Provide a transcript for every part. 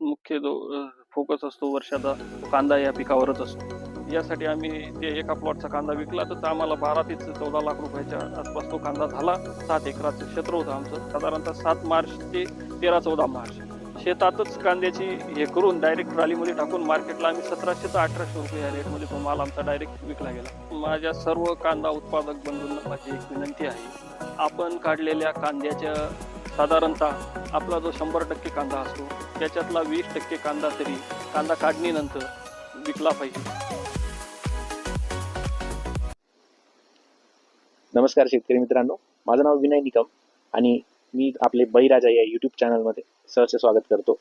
मुख्य जो फोकस असतो वर्षाचा कांदा या पिकावरच असतो. यासाठी आम्ही ते एका प्लॉटचा कांदा विकला तर आम्हाला बारा ते चौदा लाख रुपयाच्या आसपास तो कांदा झाला. सात एकराचं क्षेत्र होतं आमचं. साधारणतः सात मार्च ते तेरा चौदा मार्च. शेतातच कांद्याची हे करून डायरेक्ट ट्रॉलीमध्ये टाकून मार्केटला आम्ही सतराशे ते अठराशे रुपये या रेटमध्ये तो माल आमचा डायरेक्ट विकला गेला. माझ्या सर्व कांदा उत्पादक बंधूंना माझी एक विनंती आहे. आपण काढलेल्या कांद्याच्या साधारणतः आपला जो शंभर टक्के कांदा असतो त्याच्यातला वीस टक्के कांदा तरी कांदा काढणीनंतर विकला पाहिजे. नमस्कार शेतकरी मित्रांनो. माझं नाव विनय निकम आणि मी आपले बळीराजा या युट्यूब चॅनलमध्ये सहज स्वागत करतो.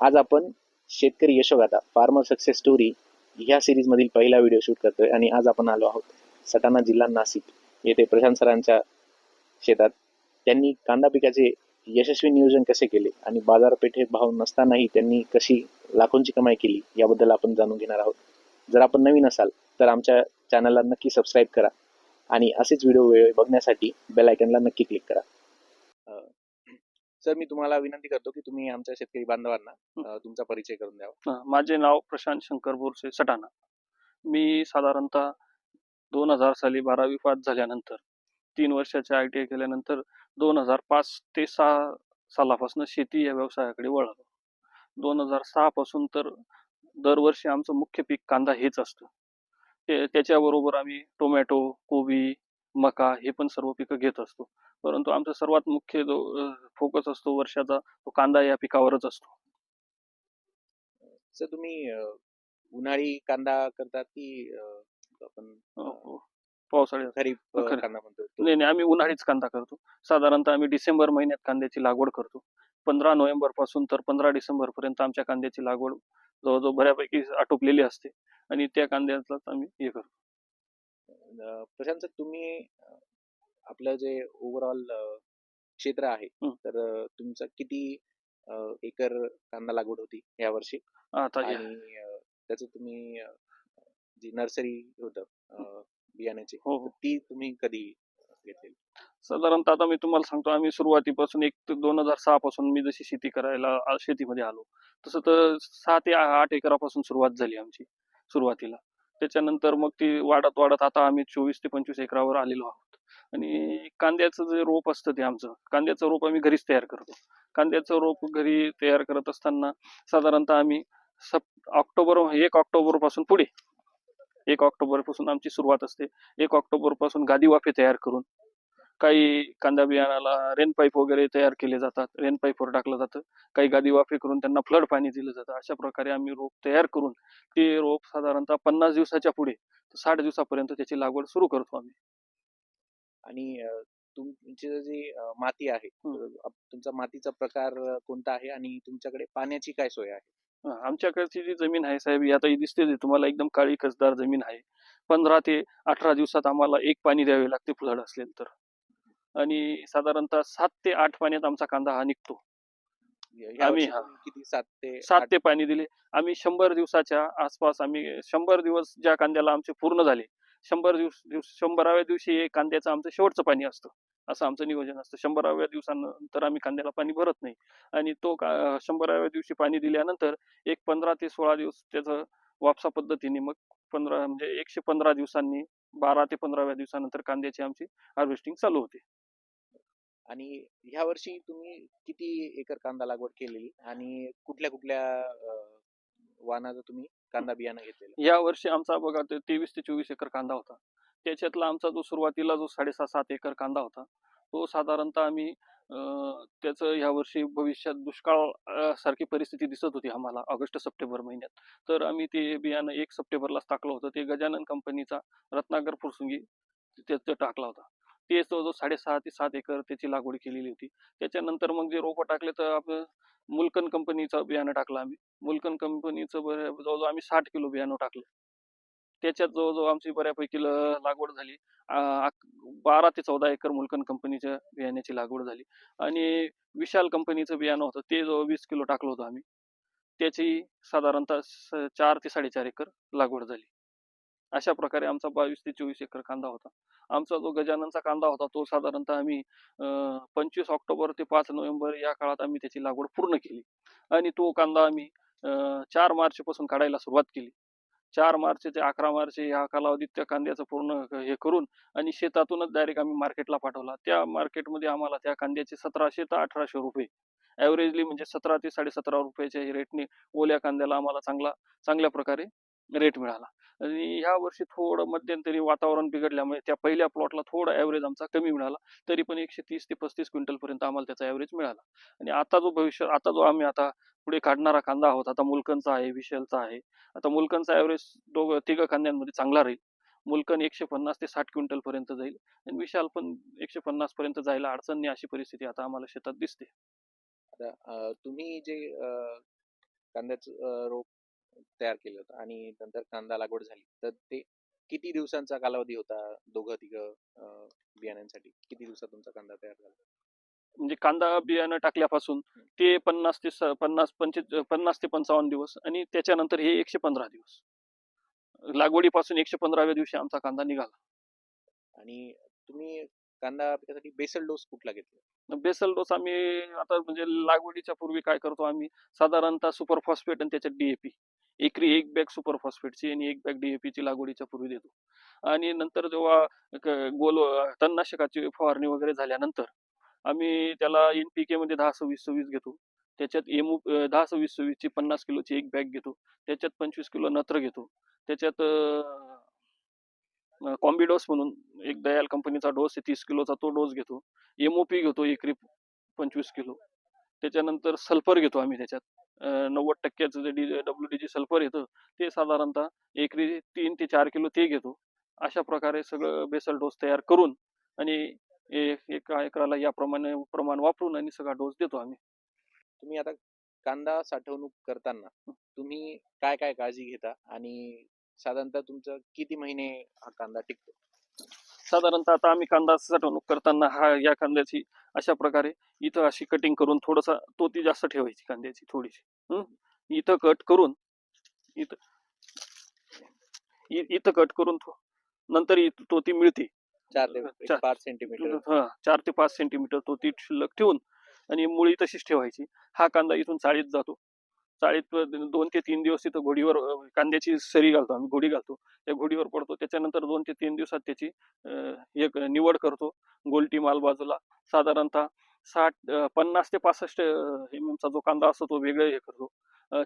आज आपण शेतकरी यशोगाथा फार्मर सक्सेस स्टोरी ह्या सिरीजमधील पहिला व्हिडिओ शूट करतोय आणि आज आपण आलो आहोत सटाणा जिल्हा नाशिक येथे प्रशांत सरांच्या शेतात. त्यांनी कांदा पिकाचे यशस्वी नियोजन कसे केले आणि बाजारपेठेत भाव नसतानाही त्यांनी कशी लाखोंची कमाई केली याबद्दल आपण जाणून घेणार आहोत. जर आपण नवीन असाल तर आमच्या चॅनलला नक्की सबस्क्राईब करा आणि असेच व्हिडिओ वेळ बघण्यासाठी बेल आयकनला नक्की क्लिक करा. सर मी तुम्हाला विनंती करतो की तुम्ही आमच्या शेतकरी बांधवांना तुमचा परिचय करून द्यावा. माझे नाव प्रशांत शंकर बोरसे सटाणा. मी साधारणतः दोन हजार साली बारावी पास झाल्यानंतर तीन वर्षाचे आय टी आय केल्यानंतर दोन हजार पाच ते सहा सालापासून शेती या व्यवसायाकडे वळालो. दोन हजार सहा पासून तर दरवर्षी आमचं मुख्य पीक कांदा हेच असतं. ते त्याच्याबरोबर आम्ही टोमॅटो कोबी मका हे पण सर्व पिकं घेत असतो. परंतु आमचा सर्वात मुख्य जो फोकस असतो वर्षाचा तो कांदा या पिकावरच असतो. तुम्ही उन्हाळी कांदा करतात की आपण अ, पावसाळ्यात खरीप अ, खरीप. कांदा म्हणतो तो? नाही नाही आम्ही उन्हाळीच कांदा करतो साधारणतः आम्ही डिसेंबर महिन्यात कांद्याची लागवड करतो पंधरा नोव्हेंबरपासून तर पंधरा डिसेंबर पर्यंत आमच्या कांद्याची लागवड जवळजवळ बऱ्यापैकी आटोपलेली असते आणि त्या कांद्याचाच आम्ही हे करतो अ, प्रशांत सर तुम्ही अ, आपलं जे ओव्हरऑल क्षेत्र आहे हं. तर अ, तुमचं किती अ, एकर कांदा लागवड होती या वर्षी आता हे- आणि अ, त्याचं तुम्ही अ, जी नर्सरी होतं अ, बियाण्याची. हो हो. तर ती तुम्ही कधी घेतलेली? साधारणतः आता मी तुम्हाला सांगतो आम्ही सुरुवातीपासून एक ते दोन हजार सहा पासून मी जशी शेती करायला आ- शेतीमध्ये आलो तसं तर सहा ते आ- आठ एकरापासून सुरुवात झाली आमची सुरुवातीला. त्याच्यानंतर मग ती वाढत वाढत आता आम्ही चोवीस ते पंचवीस एकरावर आलेलो आहोत. आणि कांद्याचं जे रोप असतं ते आमचं कांद्याचं रोप आम्ही घरीच तयार करतो. कांद्याचं रोप घरी तयार करत असताना साधारणतः आम्ही सप ऑक्टोबर एक ऑक्टोबरपासून पुढे एक ऑक्टोबरपासून आमची सुरुवात असते. एक ऑक्टोबरपासून गादी वाफे तयार करून काही कांदा बियाणाला रेन पाईप वगैरे तयार केले जातात. रेन पाईपवर टाकलं जातं. काही गादी वाफे करून त्यांना फ्लड पाणी दिलं जातं. अशा प्रकारे आम्ही रोप तयार करून ते रोप साधारणतः पन्नास दिवसाच्या पुढे साठ दिवसापर्यंत त्याची लागवड सुरू करतो आम्ही. आणि तुमची जी माती आहे तुमचा मातीचा प्रकार कोणता आहे? आणि तुमच्याकडे पाण्याची काय सोय आहे? आमच्याकडची जी जमीन आहे साहेब आता ही दिसते तुम्हाला एकदम काळी कसदार जमीन आहे. पंधरा ते अठरा दिवसात आम्हाला एक पाणी द्यावे लागते फ्लड असेल तर. आणि साधारणतः सात ते आठ पाण्यात आमचा कांदा हा निघतो. आम्ही हा. सात ते सात ते पाणी दिले. आम्ही शंभर दिवसाच्या आसपास आम्ही शंभर दिवस ज्या कांद्याला आमचे पूर्ण झाले शंभर दिवस शंभराव्या दिवशी कांद्याचं आमचं शेवटचं पाणी असतं. असं आमचं नियोजन असतं. शंभराव्या दिवसानंतर आम्ही कांद्याला पाणी भरत नाही. आणि तो का शंभराव्या दिवशी पाणी दिल्यानंतर एक पंधरा ते सोळा दिवस त्याचं वापसा पद्धतीने मग पंधरा म्हणजे एकशे पंधरा दिवसांनी बारा ते पंधराव्या दिवसानंतर कांद्याची आमची हार्वेस्टिंग चालू होते. आणि ह्या वर्षी तुम्ही किती एकर कांदा लागवड केलेली? आणि कुठल्या कुठल्या वाणाचं तुम्ही कांदा बियाणं घेतलेलं? या वर्षी आमचा बघा तेवीस ते चोवीस एकर कांदा होता. त्याच्यातला आमचा जो सुरुवातीला जो साडेसहा सात एकर कांदा होता तो साधारणतः आम्ही त्याचं यावर्षी भविष्यात दुष्काळ सारखी परिस्थिती दिसत होती आम्हाला ऑगस्ट सप्टेंबर महिन्यात. तर आम्ही ते बियाणं एक सप्टेंबरलाच टाकलं होतं. ते गजानन कंपनीचा रत्नागर फुरसुंगी त्याचं टाकला होता. ते जवळजवळ साडेसहा ते सात एकर त्याची लागवड केलेली होती. त्याच्यानंतर मग जे रोपं टाकले तर आपलं मुलकन कंपनीचं बियाणं टाकलं आम्ही. मुलकन कंपनीचं जवळजवळ आम्ही साठ किलो बियाणं टाकलं. त्याच्यात जवळजवळ आमची बऱ्यापैकी ल- लागवड झाली. बारा ते चौदा एकर मुलकन कंपनीच्या बियाण्याची लागवड झाली. आणि विशाल कंपनीचं बियाणं होतं ते जवळ वीस किलो टाकलं होतं आम्ही. त्याची साधारणतः स- चार ते साडेचार एकर लागवड झाली. अशा प्रकारे आमचा बावीस ते चोवीस एकर कांदा होता. आमचा जो गजाननचा कांदा होता तो साधारणतः आम्ही पंचवीस ऑक्टोबर ते पाच नोव्हेंबर या काळात आम्ही त्याची लागवड पूर्ण केली. आणि तो कांदा आम्ही चार मार्च पासून काढायला सुरुवात केली. चार मार्च ते अकरा मार्च या कालावधीत त्या कांद्याचं पूर्ण हे करून आणि शेतातूनच डायरेक्ट आम्ही मार्केटला पाठवला. त्या मार्केटमध्ये आम्हाला त्या कांद्याचे सतराशे ते अठराशे रुपये. ॲव्हरेजली म्हणजे सतरा ते साडेसतरा रुपयाच्या रेटने ओल्या कांद्याला आम्हाला चांगला चांगल्या प्रकारे रेट मिळाला. आणि ह्या वर्षी थोडं मध्यंतरी वातावरण बिघडल्यामुळे त्या पहिल्या प्लॉटला थोडा ॲव्हरेज आमचा कमी मिळाला. तरी पण एकशे तीस ते पस्तीस क्विंटलपर्यंत आम्हाला त्याचा ॲव्हरेज मिळाला. आणि आता जो भविष्य आता जो आम्ही आता पुढे काढणारा कांदा आहोत आता मुलकनचा आहे विशलचा आहे. आता मुलकनचा ॲव्हरेज दोघं तिघं कांद्यांमध्ये चांगला राहील. मुलकन एकशे पन्नास ते साठ क्विंटल पर्यंत जाईल. आणि विशाल पण एकशे पन्नास पर्यंत जायला अडचण नाही अशी परिस्थिती आता आम्हाला शेतात दिसते. आता तुम्ही जे कांद्याचं रोप तयार केलं होतं आणि नंतर कांदा लागवड झाली. तर ते किती दिवसांचा कालावधी होता दोघं तिघं बियाण्यांसाठी? किती दिवसात तुमचा कांदा तयार झाला? म्हणजे कांदा बियाणं टाकल्यापासून ते पन्नास ते पन्नास पंचवीस पन्नास ते पंचावन्न दिवस आणि त्याच्यानंतर हे एकशे पंधरा दिवस. लागवडीपासून एकशे पंधराव्या दिवशी आमचा कांदा निघाला. आणि तुम्ही कांदा पिकासाठी बेसल डोस कुठला घेतला? बेसल डोस आम्ही आता म्हणजे लागवडीच्या पूर्वी काय करतो आम्ही? साधारणतः सुपर फॉस्फेट आणि त्याच्यात डीएपी एकरी एक बॅग सुपर फॉस्फेटची आणि एक बॅग डीएपीची लागवडीच्या पूर्वी देतो. आणि नंतर जेव्हा क- गोल तणनाशकाची फवारणी वगैरे झाल्यानंतर आम्ही त्याला एनपीके मध्ये दहा सव्वीस सव्वीस घेतो. त्याच्यात एमू दहा सव्वीस सव्वीसची पन्नास किलोची एक बॅग घेतो. त्याच्यात पंचवीस किलो नत्र घेतो. त्याच्यात कॉम्बी डोस म्हणून एक दयाल कंपनीचा डोस आहे तीस किलोचा तो डोस घेतो. एमओपी घेतो एकरी पंचवीस किलो. त्याच्यानंतर सल्फर घेतो आम्ही त्याच्यात. नव्वद टक्क्याचं जे D W D G sulphur येतं ते साधारणतः एकरी तीन ते चार किलो ते घेतो. अशा प्रकारे सगळं बेसल डोस तयार करून आणि एका एकराला याप्रमाणे प्रमाण वापरून आणि सगळा डोस देतो आम्ही. तुम्ही आता कांदा साठवणूक करताना तुम्ही काय काय काळजी घेता आणि साधारणतः तुमचं किती महिने हा कांदा टिकतो? साधारणतः आता आम्ही कांदा साठवणूक करताना हा या कांद्याची अशा प्रकारे इथं अशी कटिंग करून थोडंसं तोती जास्त ठेवायची कांद्याची थोडीशी. हं? इथं कट करून इथं इथं कट करून नंतर इथं तोती मिळते. चार ते सेंटीमीटर हा चार ते पाच सेंटीमीटर तोती शिल्लक ठेवून आणि मुळी तशीच ठेवायची. हा कांदा इथून चाळीत जातो. चाळीत दोन ते तीन दिवस तिथं घोडीवर कांद्याची सरी घालतो आम्ही घोडी घालतो. त्या घोडीवर पडतो. त्याच्यानंतर दोन ते तीन दिवसात त्याची एक निवड करतो. गोलटी माल बाजूला. साधारणतः साठ पन्नास ते पासष्ट एम एमचा जो कांदा असतो तो वेगळा हे करतो.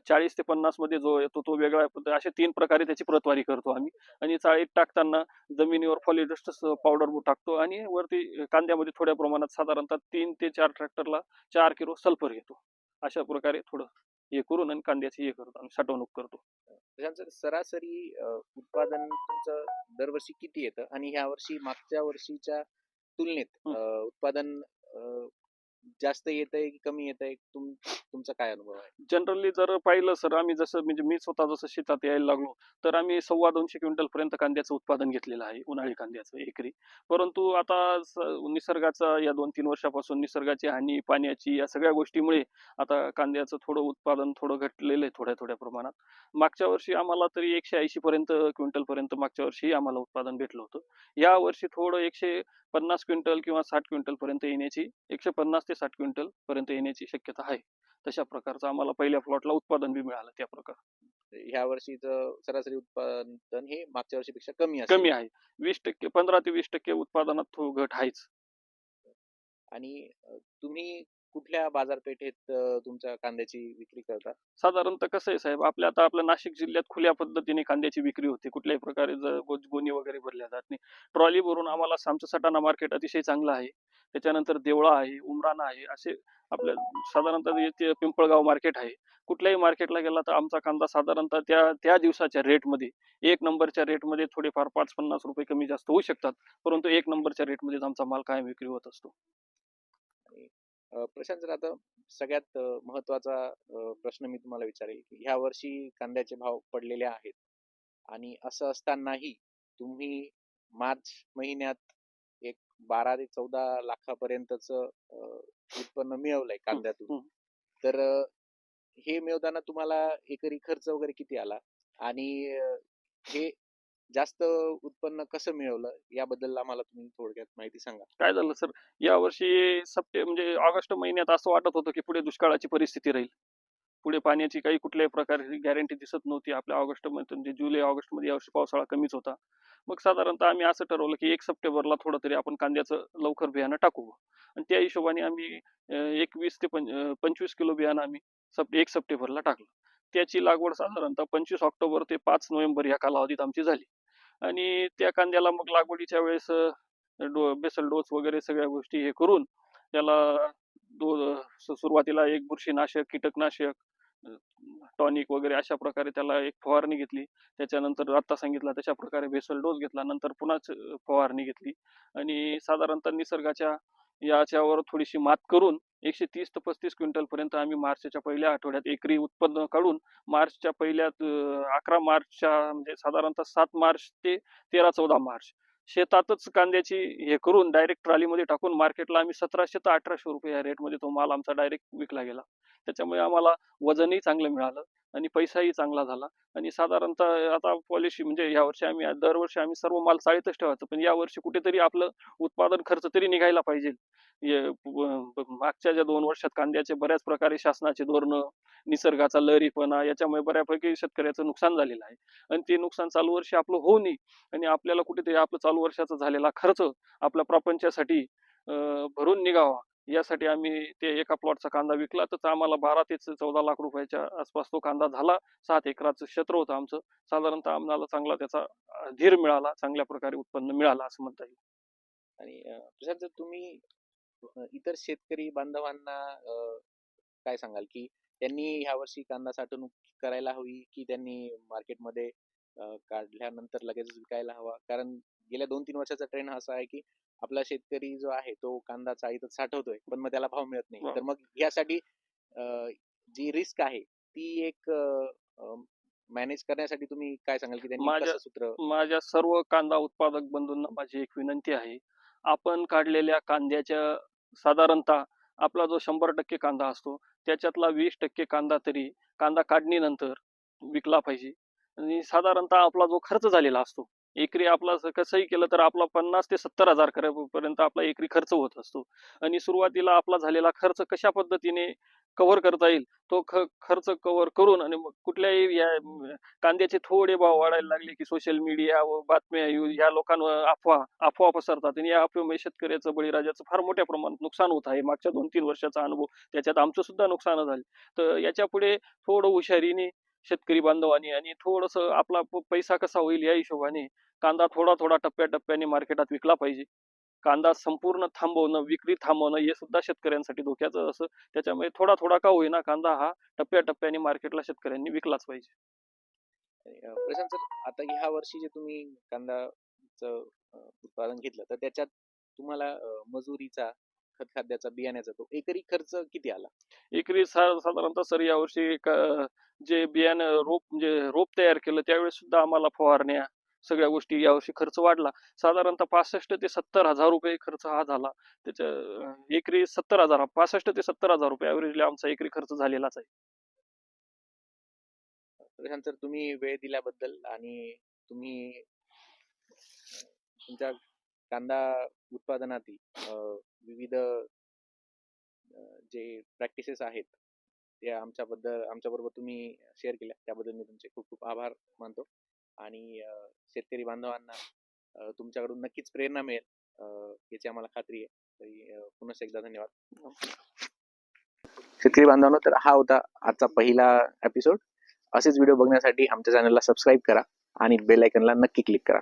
चाळीस ते पन्नासमध्ये जो येतो तो वेगळा असे तीन प्रकारे त्याची प्रतवारी करतो आम्ही. आणि चाळीत टाकताना जमिनीवर फॉलिडस्ट पावडर टाकतो आणि वरती कांद्यामध्ये थोड्या प्रमाणात साधारणतः तीन ते चार ट्रॅक्टरला चार किलो सल्फर घेतो. अशा प्रकारे थोडं हे करून आणि कांद्याची हे करतो आम्ही साठवणूक करतो त्याच्यानंतर सरासरी अं, उत्पादन तुमचं दरवर्षी किती येतं आणि ह्या वर्षी मागच्या वर्षीच्या तुलनेत हं. अं, उत्पादन अं, जास्त येत आहे की कमी येतंय? तुम तुमचा काय अनुभव आहे? जनरली जर पाहिलं सर आम्ही जसं म्हणजे मी स्वतः जसं शेतात यायला लागलो तर आम्ही सव्वा दोनशे क्विंटल पर्यंत कांद्याचं उत्पादन घेतलेलं आहे उन्हाळी कांद्याचं एकरी. परंतु आता निसर्गाचा या दोन तीन वर्षापासून निसर्गाची हानी पाण्याची या सगळ्या गोष्टीमुळे आता कांद्याचं थोडं उत्पादन थोडं घटलेलं आहे थोड्या थोड्या प्रमाणात. मागच्या वर्षी आम्हाला तरी एकशे ऐंशी पर्यंत क्विंटल पर्यंत मागच्या वर्षी आम्हाला उत्पादन भेटलं होतं. या वर्षी थोडं एकशे पन्नास क्विंटल किंवा साठ क्विंटल पर्यंत येण्याची एकशे पन्नास ते साठ क्विंटल पर्यंत येण्याची शक्यता आहे. तशा प्रकारचं आम्हाला पहिल्या प्लॉटला उत्पादन बी मिळालं त्या प्रकार. ह्या वर्षीचं सरासरी उत्पादन हे मागच्या वर्षीपेक्षा कमी असेल. कमी आहे. वीस टक्के पंधरा ते वीस टक्के उत्पादनात थोडं घट आहेच. आणि तुम्ही कुठल्या बाजारपेठेत तुमच्या कांद्याची विक्री करता? साधारणतः कसं आहे साहेब आपल्या आता आपल्या नाशिक जिल्ह्यात खुल्या पद्धतीने कांद्याची विक्री होते. कुठल्याही प्रकारे गोणी वगैरे भरल्या जात नाही. ट्रॉली भरून आम्हाला आमचं सटाणा मार्केट अतिशय चांगलं आहे. त्याच्यानंतर देवळा आहे उमराणा आहे असे आपल्या साधारणतः म्हणजे येथे पिंपळगाव मार्केट आहे. कुठल्याही मार्केटला गेला तर आमचा कांदा साधारणतः त्या त्या दिवसाच्या रेटमध्ये एक नंबरच्या रेटमध्ये थोडेफार पाच पन्नास रुपये कमी जास्त होऊ शकतात. परंतु एक नंबरच्या रेटमध्येच आमचा माल कायम विक्री होत असतो. प्रशांत सर आता सगळ्यात महत्त्वाचा प्रश्न मी तुम्हाला विचारेल की ह्या वर्षी कांद्याचे भाव पडलेले आहेत आणि असं असतानाही तुम्ही मार्च महिन्यात एक बारा ते चौदा लाखापर्यंतच उत्पन्न मिळवलंय कांद्यातून. तर हे मिळवताना तुम्हाला एकरी खर्च वगैरे किती आला आणि हे जास्त उत्पन्न कसं मिळवलं? याबद्दल आम्हाला तुम्ही थोडक्यात माहिती सांगा. काय झालं सर? यावर्षी सप्टे म्हणजे ऑगस्ट महिन्यात असं वाटत होतं की पुढे दुष्काळाची परिस्थिती राहील. पुढे पाण्याची काही कुठल्याही प्रकारची गॅरंटी दिसत नव्हती. आपल्या ऑगस्ट म्हणजे जुलै ऑगस्टमध्ये यावर्षी पावसाळा कमीच होता. मग साधारणतः आम्ही असं ठरवलं की एक सप्टेंबरला थोडं तरी आपण कांद्याचं लवकर बियाणं टाकू आणि त्या हिशोबाने आम्ही एकवीस ते पंच पंचवीस किलो बियाणं आम्ही सप एक सप्टेंबरला टाकलं. त्याची लागवड साधारणतः पंचवीस ऑक्टोबर ते पाच नोव्हेंबर या कालावधीत आमची झाली. आणि त्या कांद्याला मग लागवडीच्या वेळेस डो बेसल डोस वगैरे सगळ्या गोष्टी हे करून त्याला दो सुरुवातीला एक बुरशीनाशक कीटकनाशक टॉनिक वगैरे अशा प्रकारे त्याला एक फवारणी घेतली. त्याच्यानंतर आता सांगितला तशा प्रकारे बेसल डोस घेतला. नंतर पुन्हाच फवारणी घेतली. आणि साधारणतः निसर्गाच्या याच्यावर थोडीशी मात करून एकशे तीस ते पस्तीस क्विंटल पर्यंत आम्ही मार्चच्या पहिल्या आठवड्यात एकरी उत्पन्न काढून मार्चच्या पहिल्या अकरा मार्चच्या म्हणजे साधारणतः सात मार्च ते तेरा चौदा मार्च शेतातच कांद्याची हे करून डायरेक्ट ट्रॉलीमध्ये टाकून मार्केटला आम्ही सतराशे ते अठराशे रुपये या रेटमध्ये तो माल आमचा डायरेक्ट विकला गेला. त्याच्यामुळे आम्हाला वजनही चांगलं मिळालं. आणि पैसाही चांगला झाला. आणि साधारणतः आता पॉलिसी म्हणजे यावर्षी आम्ही दरवर्षी आम्ही सर्व माल चाळीतच ठेवायचं. पण यावर्षी कुठेतरी आपलं उत्पादन खर्च तरी निघायला पाहिजे. मागच्या ज्या दोन वर्षात कांद्याचे बऱ्याच प्रकारे शासनाचे धोरणं निसर्गाचा लहरीपणा याच्यामुळे बऱ्यापैकी शेतकऱ्याचं नुकसान झालेलं आहे. आणि ते नुकसान चालू वर्षी आपलं होऊ नये. आणि आपल्याला कुठेतरी आपलं चालू वर्षाचा झालेला खर्च आपल्या प्रपंचासाठी भरून निघावा. यासाठी आम्ही ते एका प्लॉटचा कांदा विकला. तर आम्हाला बारा ते चौदा लाख रुपयाच्या आसपास तो कांदा झाला. सात एकराचं क्षेत्र होतं आमचं. साधारणतः आम्हाला चांगला त्याचा धीर मिळाला. चांगल्या प्रकारे उत्पन्न मिळाला असं म्हणता येईल. आणि अं, जर तुम्ही इतर शेतकरी बांधवांना काय सांगाल की त्यांनी ह्या वर्षी कांदा साठवणूक करायला हवी की त्यांनी मार्केटमध्ये काढल्यानंतर लगेच विकायला हवा? कारण गेल्या दोन तीन वर्षाचा ट्रेंड असा आहे की आपला शेतकरी जो आहे तो कांदा चाळीतच साठवतोय पण मग त्याला भाव मिळत नाही. तर मग यासाठी जी रिस्क आहे ती एक मॅनेज करण्यासाठी तुम्ही काय सांगाल की त्यांनी माझ्या- सूत्र माझ्या सर्व कांदा उत्पादक बंधूंना माझी एक विनंती आहे. आपण काढलेल्या कांद्याच्या साधारणतः आपला जो शंभर टक्के कांदा असतो त्याच्यातला वीस टक्के कांदा तरी कांदा काढणीनंतर विकला पाहिजे. आणि साधारणतः आपला जो खर्च झालेला असतो एकरी आपला कसंही केलं तर आपला पन्नास ते सत्तर हजार पर्यंत आपला एकरी खर्च होत असतो. आणि सुरुवातीला आपला झालेला खर्च कशा पद्धतीने कव्हर करता येईल? तो ख खर्च कव्हर करून आणि मग कुठल्याही या कांद्याचे थोडे भाव वाढायला लागले की सोशल मीडिया व बातम्या येऊ- या लोकांवर अफवा अफवा पसरतात आणि या अफवेमुळे शेतकऱ्याचं बळीराजाचं फार मोठ्या प्रमाणात नुकसान होत आहे. मागच्या दोन तीन वर्षाचा अनुभव त्याच्यात आमचं सुद्धा नुकसान झालं. तर याच्यापुढे थोडं हुशारीने शेतकरी बांधवांनी आणि थोडस आपला पैसा कसा होईल या हिशोबाने कांदा थोडा थोडा टप्प्याटप्प्याने मार्केटात विकला पाहिजे. कांदा संपूर्ण थांबवणं विक्री थांबवणं हे सुद्धा शेतकऱ्यांसाठी धोक्याचं असं त्याच्यामुळे थोडा थोडा का होईना कांदा हा टप्प्याटप्प्याने मार्केटला शेतकऱ्यांनी विकलाच पाहिजे. प्रशांत सर आता ह्या वर्षी जे तुम्ही कांदाचं अं, उत्पादन घेतलं तर त्याच्यात तुम्हाला मजुरीचा खत खाद्याचा बियाण्याचा तो एकरी खर्च किती आला? एकरी साधारणतः सर यावर्षी एक, अं, जे बियाणं रोप म्हणजे रोप तयार केलं त्यावेळेस सुद्धा आम्हाला फवारण्या सगळ्या गोष्टी यावर्षी खर्च वाढला. साधारणतः पासष्ट ते सत्तर हजार रुपये खर्च हा झाला. त्याच्या एकरी सत्तर हजार पासष्ट ते सत्तर हजार रुपये ऍव्हरेजला आमचा एकरी खर्च झालेलाच आहे. प्रशांत सर तुम्ही वेळ दिल्याबद्दल आणि तुम्ही तुमच्या कांदा उत्पादनातील विविध जे प्रॅक्टिसेस आहेत ते आमच्याबद्दल आमच्याबरोबर तुम्ही शेअर केल्या. त्याबद्दल मी तुमचे खूप खूप आभार मानतो. आणि शेतकरी बांधवांना तुमच्याकडून नक्कीच प्रेरणा मिळेल. अं, याची आम्हाला खात्री आहे. तरी पुन्हा एकदा धन्यवाद. शेतकरी बांधवांनो तर हा होता आजचा पहिला एपिसोड असेच व्हिडिओ बघण्यासाठी आमच्या चॅनलला सबस्क्राईब करा आणि बेल आयकनला नक्की क्लिक करा.